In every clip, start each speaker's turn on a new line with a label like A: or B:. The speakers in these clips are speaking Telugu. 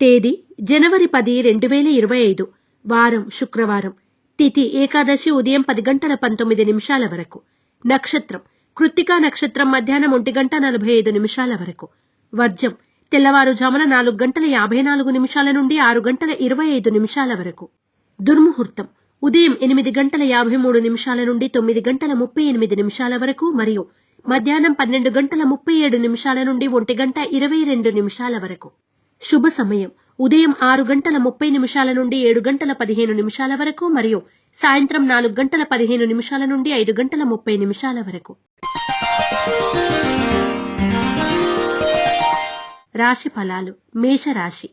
A: తేదీ జనవరి పది రెండు వేల ఇరవై ఐదు. వారం శుక్రవారం. తిథి ఏకాదశి ఉదయం పది గంటల పంతొమ్మిది నిమిషాల వరకు. నక్షత్రం. కృత్తికా నక్షత్రం మధ్యాహ్నం ఒంటి గంట నలభై ఐదు నిమిషాల వరకు. వర్జం. తెల్లవారుజామున నాలుగు గంటల యాభై నాలుగు నిమిషాల నుండి ఆరు గంటల ఇరవై ఐదు నిమిషాల వరకు. దుర్ముహూర్తం. ఉదయం ఎనిమిది గంటల యాభై మూడు నిమిషాల నుండి తొమ్మిది గంటల ముప్పై ఎనిమిది నిమిషాల వరకు మరియు మధ్యాహ్నం పన్నెండు గంటల ముప్పై ఏడు నిమిషాల నుండి ఒంటి గంట ఇరవై రెండు నిమిషాల వరకు. శుభ సమయం ఉదయం ఆరు గంటల ముప్పై నిమిషాల నుండి ఏడు గంటల పదిహేను నిమిషాల వరకు మరియు సాయంత్రం నాలుగు గంటల పదిహేను నిమిషాల నుండి ఐదు గంటల ముప్పై నిమిషాల వరకు. రాశి ఫలాలు. మేషరాశి.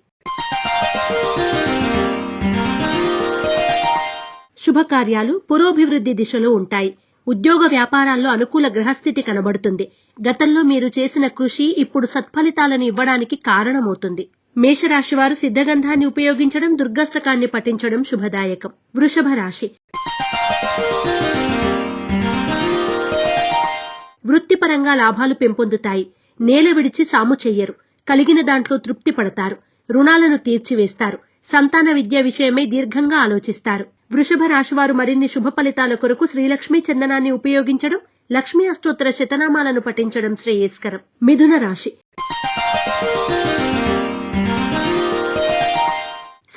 A: శుభకార్యాలు పురోభివృద్ధి దిశలో ఉంటాయి. ఉద్యోగ వ్యాపారాల్లో అనుకూల గ్రహస్థితి కనబడుతుంది. గతంలో మీరు చేసిన కృషి ఇప్పుడు సత్ఫలితాలను ఇవ్వడానికి కారణమవుతుంది. మేషరాశి వారు సిద్ధగంధాన్ని ఉపయోగించడం దుర్గష్టకాన్ని పఠించడం శుభదాయకం. వృషభ రాశి. వృత్తిపరంగా లాభాలు పెంపొందుతాయి. నేల విడిచి సాము చెయ్యరు. కలిగిన దాంట్లో తృప్తి పడతారు. రుణాలను తీర్చివేస్తారు. సంతాన విద్య విషయమై దీర్ఘంగా ఆలోచిస్తారు. వృషభ రాశివారు మరిన్ని శుభ ఫలితాల కొరకు శ్రీలక్ష్మీ చందనాన్ని ఉపయోగించడం లక్ష్మీ అష్టోత్తర శతనామాలను పఠించడం శ్రేయస్కరం. మిథున రాశి.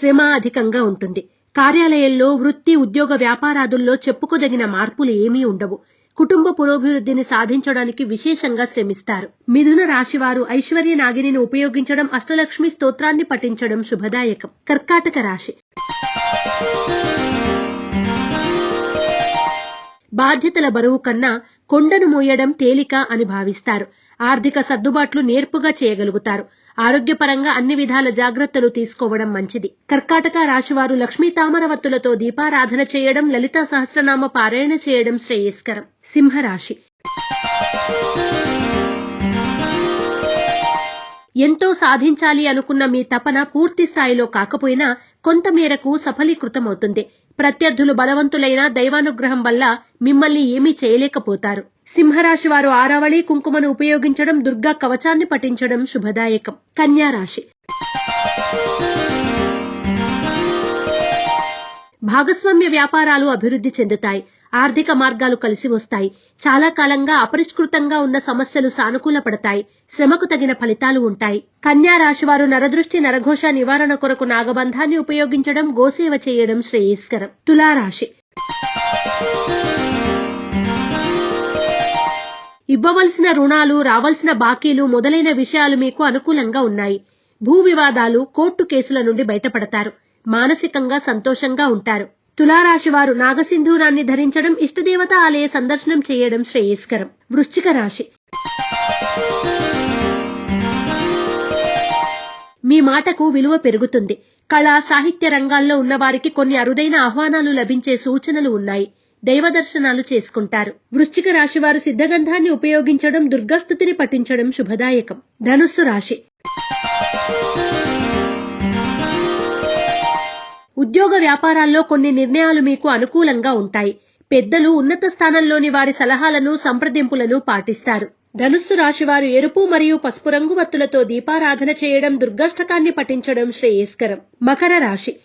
A: శ్రమ అధికంగా ఉంటుంది. కార్యాలయంలో వృత్తి ఉద్యోగ వ్యాపారాదుల్లో చెప్పుకోదగిన మార్పులు ఏమీ ఉండవు. కుటుంబ పురోభివృద్ధిని సాధించడానికి విశేషంగా శ్రమిస్తారు. మిథున రాశివారు ఐశ్వర్య నాగిని ఉపయోగించడం అష్టలక్ష్మి స్తోత్రాన్ని పఠించడం శుభదాయకం. కర్కాటక రాశి. బాధ్యతల బరువు కన్నా కొండను మోయడం తేలిక అని భావిస్తారు. ఆర్థిక సర్దుబాట్లు నేర్పుగా చేయగలుగుతారు. ఆరోగ్యపరంగా అన్ని విధాల జాగ్రత్తలు తీసుకోవడం మంచిది. కర్కాటక రాశివారు లక్ష్మీ తామరవత్తులతో దీపారాధన చేయడం లలితా సహస్రనామ పారాయణ చేయడం శ్రేయస్కరం. సింహరాశి. ఎంతో సాధించాలి అనుకున్న మీ తపన పూర్తి స్థాయిలో కాకపోయినా కొంత మేరకు సఫలీకృతమవుతుంది. ప్రత్యర్థులు బలవంతులైన దైవానుగ్రహం వల్ల మిమ్మల్ని ఏమీ చేయలేకపోతారు. సింహరాశి వారు ఆరావళి కుంకుమను ఉపయోగించడం దుర్గా కవచాన్ని పఠించడం శుభదాయకం. కన్యారాశి భాగస్వామ్య వ్యాపారాలు అభివృద్ధి చెందుతాయి. ఆర్థిక మార్గాలు కలిసి వస్తాయి. చాలా కాలంగా అపరిష్కృతంగా ఉన్న సమస్యలు సానుకూల పడతాయి. శ్రమకు తగిన ఫలితాలు ఉంటాయి. కన్యా రాశివారు నరదృష్టి నరఘోష నివారణ కొరకు నాగబంధాన్ని ఉపయోగించడం గోసేవ చేయడం శ్రేయస్కరం. తులారాశి. ఇవ్వవలసిన రుణాలు రావలసిన బాకీలు మొదలైన విషయాలు మీకు అనుకూలంగా ఉన్నాయి. భూ వివాదాలు కోర్టు కేసుల నుండి బయటపడతారు. మానసికంగా సంతోషంగా ఉంటారు. తులారాశి వారు నాగసింధూరాన్ని ధరించడం ఇష్టదేవత ఆలయ సందర్శనం చేయడం శ్రేయస్కరం. వృశ్చిక రాశి. మీ మాటకు విలువ పెరుగుతుంది. కళా సాహిత్య రంగాల్లో ఉన్నవారికి కొన్ని అరుదైన ఆహ్వానాలు లభించే సూచనలు ఉన్నాయి. దైవ దర్శనాలు చేసుకుంటారు. వృశ్చిక రాశి వారు సిద్ధగంధాన్ని ఉపయోగించడం దుర్గాస్థుతిని పఠించడం శుభదాయకం. ధనుస్సు రాశి. ఉద్యోగ వ్యాపారాల్లో కొన్ని నిర్ణయాలు మీకు అనుకూలంగా ఉంటాయి. పెద్దలు ఉన్నత స్థానంలోని వారి సలహాలను సంప్రదింపులను పాటిస్తారు. ధనుస్సు రాశి వారు ఎరుపు మరియు పసుపు రంగు వత్తులతో దీపారాధన చేయడం దుర్గాష్టకాన్ని పఠించడం శ్రేయస్కరం. మకర రాశి.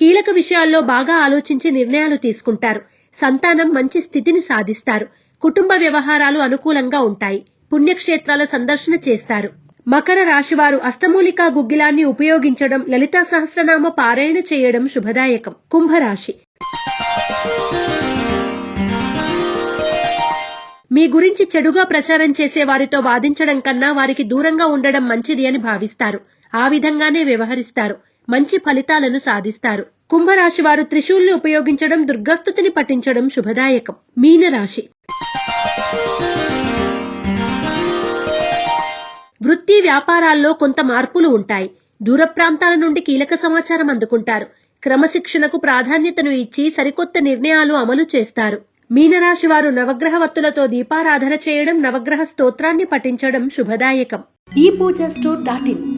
A: కీలక విషయాల్లో బాగా ఆలోచించి నిర్ణయాలు తీసుకుంటారు. సంతానం మంచి స్థితిని సాధిస్తారు. కుటుంబ వ్యవహారాలు అనుకూలంగా ఉంటాయి. పుణ్యక్షేత్రాల సందర్శన చేస్తారు. మకర రాశివారు అష్టమూలికా గుగ్గిలాన్ని ఉపయోగించడం లలితా సహస్రనామ పారాయణ చేయడం శుభదాయకం. కుంభరాశి. మీ గురించి చెడుగా ప్రచారం చేసే వారితో వాదించడం కన్నా వారికి దూరంగా ఉండడం మంచిది అని భావిస్తారు. ఆ విధంగానే వ్యవహరిస్తారు. మంచి ఫలితాలను సాధిస్తారు. కుంభరాశి వారు త్రిశూల్ని ఉపయోగించడం దుర్గస్థుతిని పఠించడం శుభదాయకం. మీనరాశి. వృత్తి వ్యాపారాల్లో కొంత మార్పులు ఉంటాయి. దూర ప్రాంతాల నుండి కీలక సమాచారం అందుకుంటారు. క్రమశిక్షణకు ప్రాధాన్యతను ఇచ్చి సరికొత్త నిర్ణయాలు అమలు చేస్తారు. మీనరాశి వారు నవగ్రహ వత్తులతో దీపారాధన చేయడం నవగ్రహ స్తోత్రాన్ని పఠించడం శుభదాయకం.
B: ఈ పూజ స్టోర్ డాట్ ఇన్.